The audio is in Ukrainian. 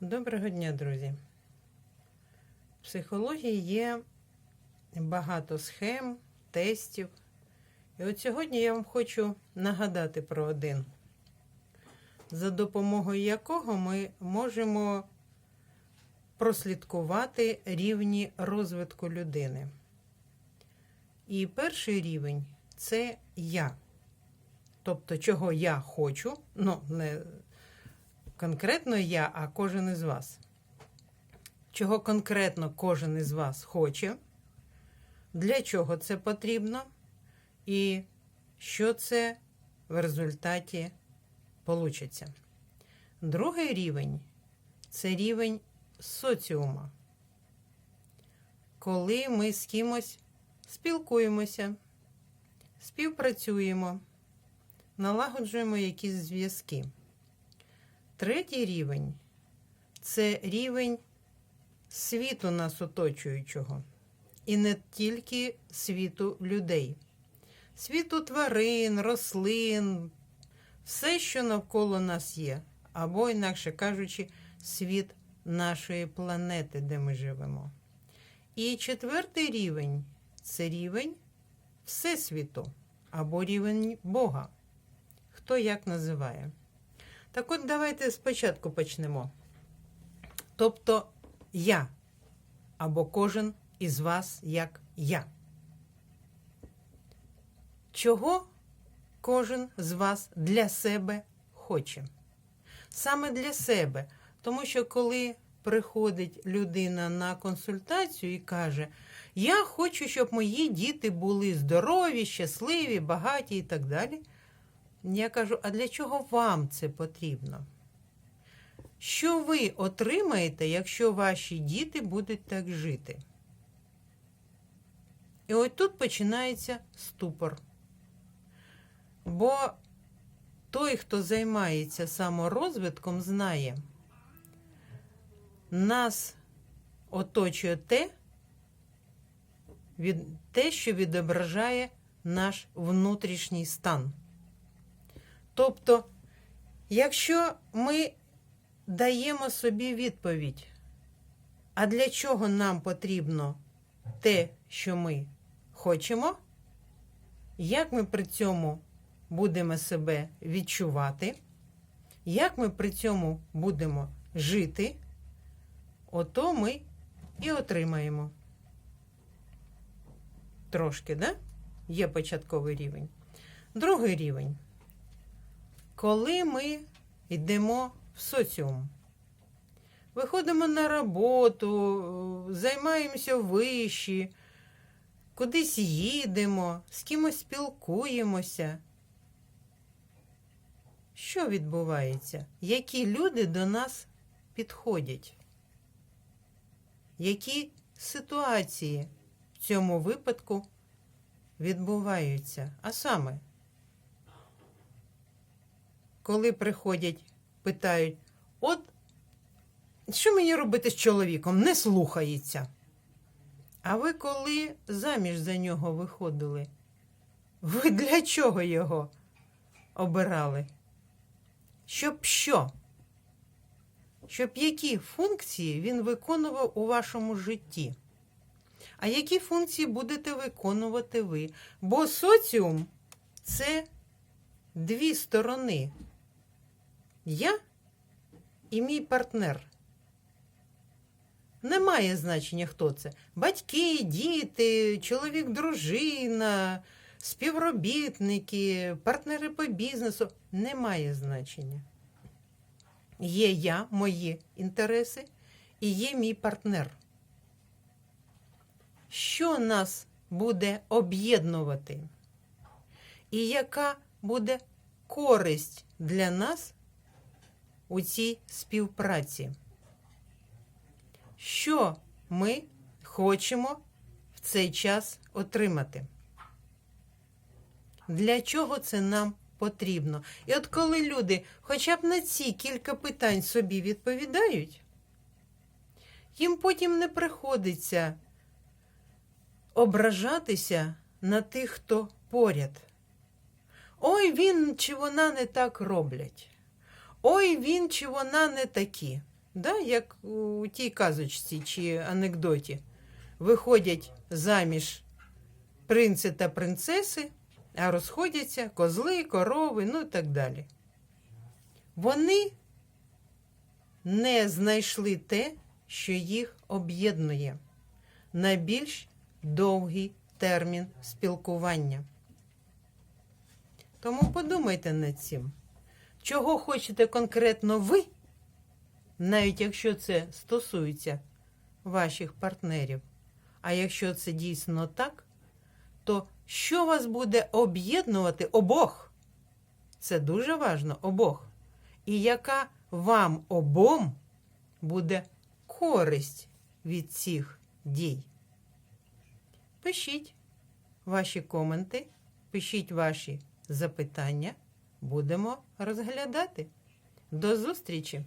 Доброго дня, друзі. В психології є багато схем, тестів. І от сьогодні я вам хочу нагадати про один, за допомогою якого ми можемо прослідкувати рівні розвитку людини. І перший рівень це я. Тобто, чого я хочу, ну, не конкретно я, а кожен із вас. Чого конкретно кожен із вас хоче, для чого це потрібно, і що це в результаті получиться. Другий рівень це рівень соціума. Коли ми з кимось спілкуємося, співпрацюємо, налагоджуємо якісь зв'язки. Третій рівень це рівень світу нас оточуючого. І не тільки світу людей, світу тварин, рослин, все, що навколо нас є, або, інакше кажучи, світ нашої планети, де ми живемо. І четвертий рівень це рівень Всесвіту або рівень Бога. Хто як називає. Так от давайте спочатку почнемо. Тобто я або кожен із вас як я. Чого кожен з вас для себе хоче? Саме для себе. Тому що коли приходить людина на консультацію і каже, я хочу, щоб мої діти були здорові, щасливі, багаті і так далі. Я кажу, а для чого вам це потрібно? Що ви отримаєте, якщо ваші діти будуть так жити? І от тут починається ступор. Бо той, хто займається саморозвитком, знає, нас оточує те, від, те, що відображає наш внутрішній стан. Тобто, якщо ми даємо собі відповідь, а для чого нам потрібно те, що ми хочемо, як ми при цьому будемо себе відчувати, як ми при цьому будемо жити, ото ми і отримаємо. Трошки, да? Є початковий рівень. Другий рівень коли ми йдемо в соціум, виходимо на роботу, займаємося вищі, кудись їдемо, з кимось спілкуємося. Що відбувається? Які люди до нас підходять? Які ситуації в цьому випадку відбуваються? А саме, коли приходять, питають, от що мені робити з чоловіком? Не слухається. А ви коли заміж за нього виходили? Ви для чого його обирали? Щоб що? Щоб які функції він виконував у вашому житті? А які функції будете виконувати ви? Бо соціум це дві сторони. Я і мій партнер. Немає значення, хто це. Батьки, діти, чоловік, дружина, співробітники, партнери по бізнесу. Немає значення. Є я, мої інтереси, і є мій партнер. Що нас буде об'єднувати? І яка буде користь для нас цій співпраці? Що ми хочемо в цей час отримати? Для чого це нам потрібно? І от коли люди хоча б на ці кілька питань собі відповідають, їм потім не приходиться ображатися на тих, хто поряд. Ой, він чи вона не так роблять. Ой, він чи вона не такі. да, як у тій казочці чи анекдоті. Виходять заміж принци та принцеси, а розходяться козли, корови, ну і так далі. Вони не знайшли те, що їх об'єднує на більш довгий термін спілкування. Тому подумайте над цим, чого хочете конкретно ви, навіть якщо це стосується ваших партнерів. А якщо це дійсно так, то що вас буде об'єднувати обох? Це дуже важно обох. І яка вам обом буде користь від цих дій? Пишіть ваші коменти, пишіть ваші запитання. Будемо розглядати. До зустрічі!